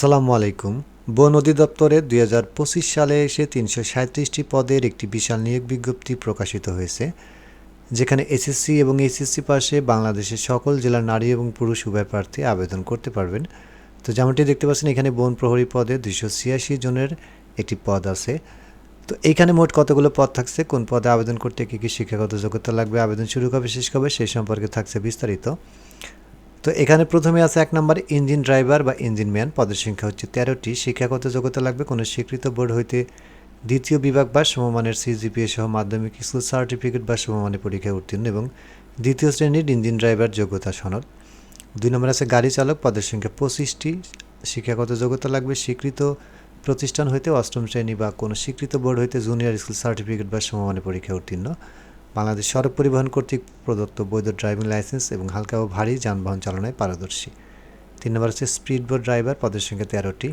আসসালামু আলাইকুম। বন অধিদপ্তরে দুই হাজার পঁচিশ সালে এসে তিনশো সাঁত্রিশটি পদের একটি বিশাল নিয়োগ বিজ্ঞপ্তি প্রকাশিত হয়েছে, যেখানে এসএসসি এবং এসএসসি পাশে বাংলাদেশের সকল জেলার নারী এবং পুরুষ উভয় প্রার্থী আবেদন করতে পারবেন। তো যেমনটি দেখতে পাচ্ছেন, এখানে বন প্রহরী পদে দুশো ছিয়াশি জনের একটি পদ আছে। তো এইখানে মোট কতগুলো পদ থাকছে? কোন পদে আবেদন করতে কী কী শিক্ষাগত যোগ্যতা লাগবে? আবেদন শুরু কবে, শেষ কবে? সেই সম্পর্কে থাকছে বিস্তারিত। তো এখানে প্রথমে আছে এক নম্বর ইঞ্জিন ড্রাইভার বা ইঞ্জিন ম্যান। পদের সংখ্যা হচ্ছে তেরোটি। শিক্ষাগত যোগ্যতা লাগবে কোনো স্বীকৃত বোর্ড হইতে দ্বিতীয় বিভাগ বা সমমানের সিজিপিএ সহ মাধ্যমিক স্কুল সার্টিফিকেট বা সমমানের পরীক্ষায় উত্তীর্ণ এবং দ্বিতীয় শ্রেণির ইঞ্জিন ড্রাইভার যোগ্যতা সনদ। দুই নম্বর আছে গাড়ি চালক। পদের সংখ্যা পঁচিশটি। শিক্ষাগত যোগ্যতা লাগবে স্বীকৃত প্রতিষ্ঠান হইতে অষ্টম শ্রেণি বা কোনো স্বীকৃত বোর্ড হইতে জুনিয়র স্কুল সার্টিফিকেট বা সমমানের পরীক্ষায় উত্তীর্ণ। বাংলাদেশ সড়ক পরিবহন কর্তৃক প্রদত্ত বৈধ ড্রাইভিং লাইসেন্স এবং হালকা ও ভারী যানবাহন চালনায় পারদর্শী। তিন নম্বর হচ্ছে স্পিড বোর্ড ড্রাইভার, পদের সংখ্যা তেরোটি।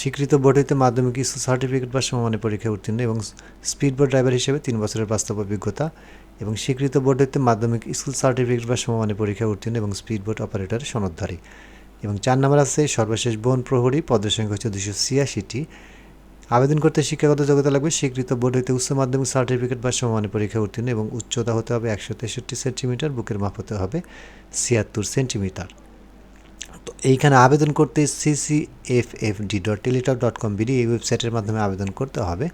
স্বীকৃত বোর্ড হইতে মাধ্যমিক স্কুল সার্টিফিকেট বা সমমানের পরীক্ষায় উত্তীর্ণ এবং স্পিড বোর্ড ড্রাইভার হিসেবে তিন বছরের বাস্তব অভিজ্ঞতা এবং স্বীকৃত বোর্ড হইতে মাধ্যমিক স্কুল সার্টিফিকেট বা সমমানের পরীক্ষায় উত্তীর্ণ এবং স্পিড বোর্ড অপারেটর সনদধারী। এবং চার নম্বর আছে সর্বশেষ বন প্রহরী, পদের সংখ্যা হচ্ছে দুশো ছিয়াশিটি। আবেদন করতে শিক্ষাগত যোগ্যতা লাগবে। স্বীকৃত বোর্ড হইতে উচ্চ মাধ্যমিক সার্টিফিকেট বা সমমানের পরীক্ষা উত্তীর্ণ এবং উচ্চতা হতে হবে একশো তেষট্টি সেন্টিমিটার, বুকের মাপ হতে হবে ছিয়াত্তর সেন্টিমিটার। তো এইখানে আবেদন করতে CC F F D dot Teletalk dot com BD এই ওয়েবসাইটের মাধ্যমে আবেদন করতে হবে।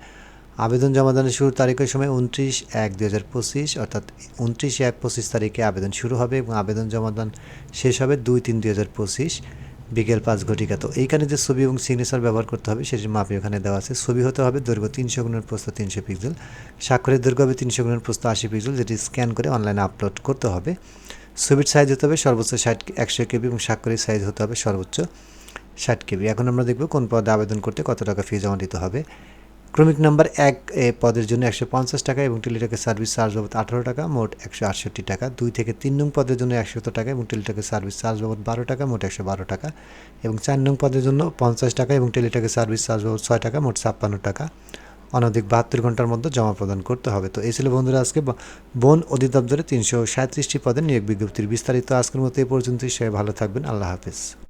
আবেদন জমা জমাদানের শুরুর তারিখের সময় উনত্রিশ এক দু হাজার পঁচিশ, অর্থাৎ উনত্রিশ এক পঁচিশ তারিখে আবেদন শুরু হবে এবং আবেদন জমা জমাদান শেষ হবে দুই তিন দুই হাজার পঁচিশ। বিকেল পাঁচ ঘটিকা। তো এইখানে যে ছবি এবং সিগনেচার ব্যবহার করতে হবে, সেটির মাপে ওখানে দেওয়া আছে। ছবি হতে হবে দৈর্ঘ্য তিনশো গুণের প্রস্থ তিনশো পিক্সেল স্বাক্ষরের দৈর্ঘ্য হবে তিনশো গুণের প্রস্থ আশি পিক্সেল যেটি স্ক্যান করে অনলাইনে আপলোড করতে হবে। ছবির সাইজ হতে হবে সর্বোচ্চ ষাট একশো কেবি এবং স্বাক্ষরের সাইজ হতে হবে সর্বোচ্চ ষাট কেবি। এখন আমরা দেখব কোন পদে আবেদন করতে কত টাকা ফি জমা দিতে হবে। ক্রমিক নাম্বার এক এ পদের জন্য একশো পঞ্চাশ টাকা এবং টেলিটকের সার্ভিস চার্জ বাবদ আঠারো টাকা, মোট একশো আটষট্টি টাকা। দুই থেকে তিন নং পদের জন্য একশত টাকা এবং টেলিটকের সার্ভিস চার্জ বাবদ বারো টাকা, মোট একশো বারো টাকা। এবং চার নং পদের জন্য পঞ্চাশ টাকা এবং টেলিটকের সার্ভিস চার্জ বাবদ ছয় টাকা, মোট ছাপ্পান্ন টাকা। অনধিক বাহাত্তর ঘণ্টার মধ্যে জমা প্রদান করতে হবে। তো এই ছিল বন্ধুরা আজকে বন অধিদপ্তরে তিনশো সাঁত্রিশটি পদের নিয়োগ বিজ্ঞপ্তির বিস্তারিত। আজকের মতো এই পর্যন্তই। সে ভালো থাকবেন। আল্লাহ হাফিজ।